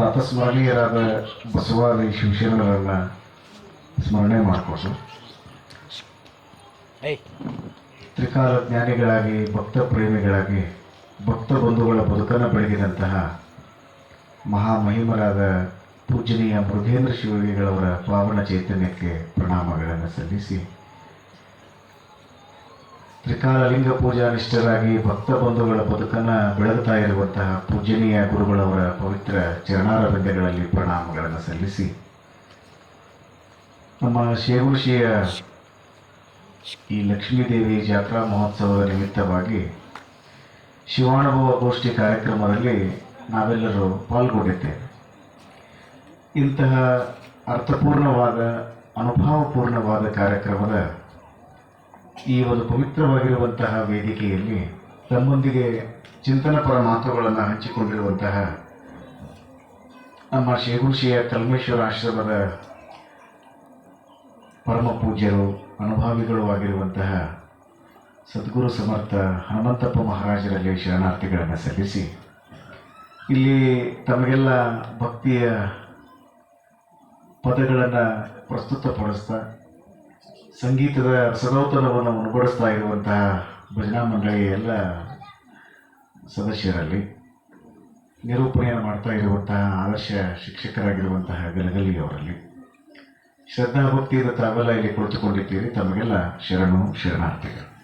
ಪ್ರಾತಸ್ಮರಣೀಯರಾದ ಬಸವಾದಿ ಶಿವಶರಣರನ್ನ ಸ್ಮರಣೆ ಮಾಡಿಕೊಂಡು ತ್ರಿಕಾಲ ಜ್ಞಾನಿಗಳಾಗಿ ಭಕ್ತ ಪ್ರೇಮಿಗಳಾಗಿ ಭಕ್ತ ಬಂಧುಗಳ ಬದುಕನ್ನು ಬೆಳಗಿದಂತಹ ಮಹಾಮಹಿಮರಾದ ಪೂಜನೀಯ ಮೃಗೇಂದ್ರ ಶಿವಗಿಗಳವರ ಪಾವನ ಚೈತನ್ಯಕ್ಕೆ ಪ್ರಣಾಮಗಳನ್ನು ಸಲ್ಲಿಸಿ ತ್ರಿಕಾಲಲಿಂಗ ಪೂಜಾ ನಿಷ್ಠರಾಗಿ ಭಕ್ತ ಬಂಧುಗಳ ಬದುಕನ್ನು ಬೆಳಗುತ್ತಾ ಇರುವಂತಹ ಪೂಜನೀಯ ಗುರುಗಳವರ ಪವಿತ್ರ ಚರಣಾರವಿಂದಗಳಲ್ಲಿ ಪ್ರಣಾಮಗಳನ್ನು ಸಲ್ಲಿಸಿ, ನಮ್ಮ ಶೇಗುಷಿಯ ಈ ಲಕ್ಷ್ಮೀದೇವಿ ಜಾತ್ರಾ ಮಹೋತ್ಸವದ ನಿಮಿತ್ತವಾಗಿ ಶಿವಾನುಭವ ಗೋಷ್ಠಿ ಕಾರ್ಯಕ್ರಮದಲ್ಲಿ ನಾವೆಲ್ಲರೂ ಪಾಲ್ಗೊಂಡಿದ್ದೇವೆ. ಇಂತಹ ಅರ್ಥಪೂರ್ಣವಾದ, ಅನುಭವಪೂರ್ಣವಾದ ಕಾರ್ಯಕ್ರಮದ ಈ ಒಂದು ಪವಿತ್ರವಾಗಿರುವಂತಹ ವೇದಿಕೆಯಲ್ಲಿ ತಮ್ಮೊಂದಿಗೆ ಚಿಂತನಪರ ಮಾತುಗಳನ್ನು ಹಂಚಿಕೊಂಡಿರುವಂತಹ ನಮ್ಮ ಶೇಗುಶಿಯ ಕಲ್ಮೇಶ್ವರ ಆಶ್ರಮದ ಪರಮ ಪೂಜ್ಯರು, ಅನುಭಾವಿಗಳು ಆಗಿರುವಂತಹ ಸದ್ಗುರು ಸಮರ್ಥ ಹನುಮಂತಪ್ಪ ಮಹಾರಾಜರಲ್ಲಿ ಶರಣಾರ್ಥಿಗಳನ್ನು ಸಲ್ಲಿಸಿ, ಇಲ್ಲಿ ತಮಗೆಲ್ಲ ಭಕ್ತಿಯ ಪದಗಳನ್ನು ಪ್ರಸ್ತುತಪಡಿಸ್ತಾ ಸಂಗೀತದ ಸದೌತಣವನ್ನು ಉಣಗೊಳಿಸ್ತಾ ಇರುವಂತಹ ಭಜನಾ ಮಂಡಳಿ ಎಲ್ಲ ಸದಸ್ಯರಲ್ಲಿ ನಿರೂಪಣೆಯನ್ನು ಮಾಡ್ತಾ ಇರುವಂತಹ ಆದರ್ಶ ಶಿಕ್ಷಕರಾಗಿರುವಂತಹ ಗಲಗಲಿಯವರಲ್ಲಿ ಅವರಲ್ಲಿ. ಭಕ್ತಿಯಿಂದ ತಾವೆಲ್ಲ ಇಲ್ಲಿ ಕುಳಿತುಕೊಂಡಿದ್ದೀರಿ. ತಮಗೆಲ್ಲ ಶರಣು ಶರಣಾರ್ಥಿಗಳು.